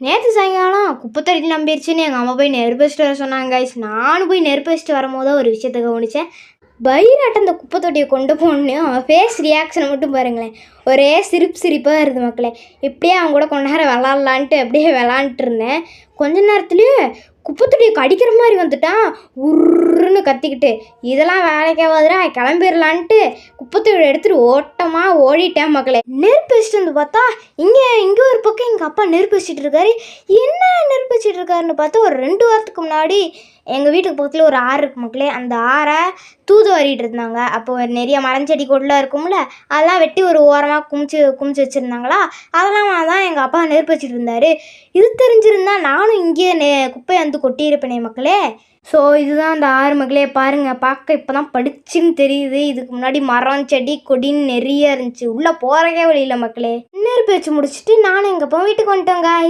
நேற்று சாயங்காலம் குப்பை தொட்டி நம்பிருச்சுன்னு எங்கள் அம்மா போய் நெருப்பு வச்சுட்டு வர சொன்னாங்க கைஸ் நானும் போய் நெருப்பு வச்சுட்டு வரும்போது ஒரு விஷயத்தை கவனித்தேன் பைராட்ட அந்த குப்பை தொட்டியை கொண்டு போகணுன்னு அவன் ஃபேஸ் ரியாக்ஷனை மட்டும் பாருங்களேன். ஒரே சிரிப்பு சிரிப்பாக இருந்து மக்களே. இப்படியே அவன் கூட கொஞ்ச நேரம் விளாட்லான்ட்டு அப்படியே விளாண்டுட்டு இருந்தேன். கொஞ்ச நேரத்துலேயே குப்பை தொட்டியை கடிக்கிற மாதிரி வந்துட்டான். உருன்னு கத்திக்கிட்டு. இதெல்லாம் வேலைக்காவதுடா கிளம்பிடலான்ட்டு குப்பை தொட்டியை எடுத்துகிட்டு ஓட்டமாக ஓடிட்டேன் மக்களே. நெருப்பு வச்சுட்டு வந்து பார்த்தா இங்கே இங்கே ஒரு பக்கம் எங்கள் அப்பா நெருப்பு வச்சுட்டு இருக்காரு. என்ன நெருப்பு வச்சுட்டு இருக்காருன்னு பார்த்தா ஒரு ரெண்டு வாரத்துக்கு முன்னாடி எங்கள் வீட்டுக்கு பக்கத்தில் ஒரு ஆறு இருக்கு மக்களே அந்த ஆறை தூது வாரிட்டு இருந்தாங்க. அப்போ நிறைய மரஞ்செடி கொடிலாம் இருக்கும்ல அதெல்லாம் வெட்டி ஒரு ஓரமாக குமிச்சு குமிச்சு வச்சுருந்தாங்களா? அதெல்லாம் தான் எங்கள் அப்பா நெருப்பு வச்சுட்டு இருந்தாரு. இது தெரிஞ்சிருந்தா நானும் இங்கேயே நெ குப்பையை வந்து கொட்டியிருப்பேனே மக்களே. ஸோ இதுதான் அந்த ஆறு மக்களே பாருங்கள் பார்க்க இப்போ தான் படிச்சுன்னு தெரியுது. இதுக்கு முன்னாடி மரம் செடி கொடின்னு நிறைய இருந்துச்சு. உள்ளே போகிறக்கே வழியில் மக்களே. நெருப்பு வச்சு முடிச்சுட்டு நானும் எங்கள் அப்பா வீட்டுக்கு வந்துட்டோங்க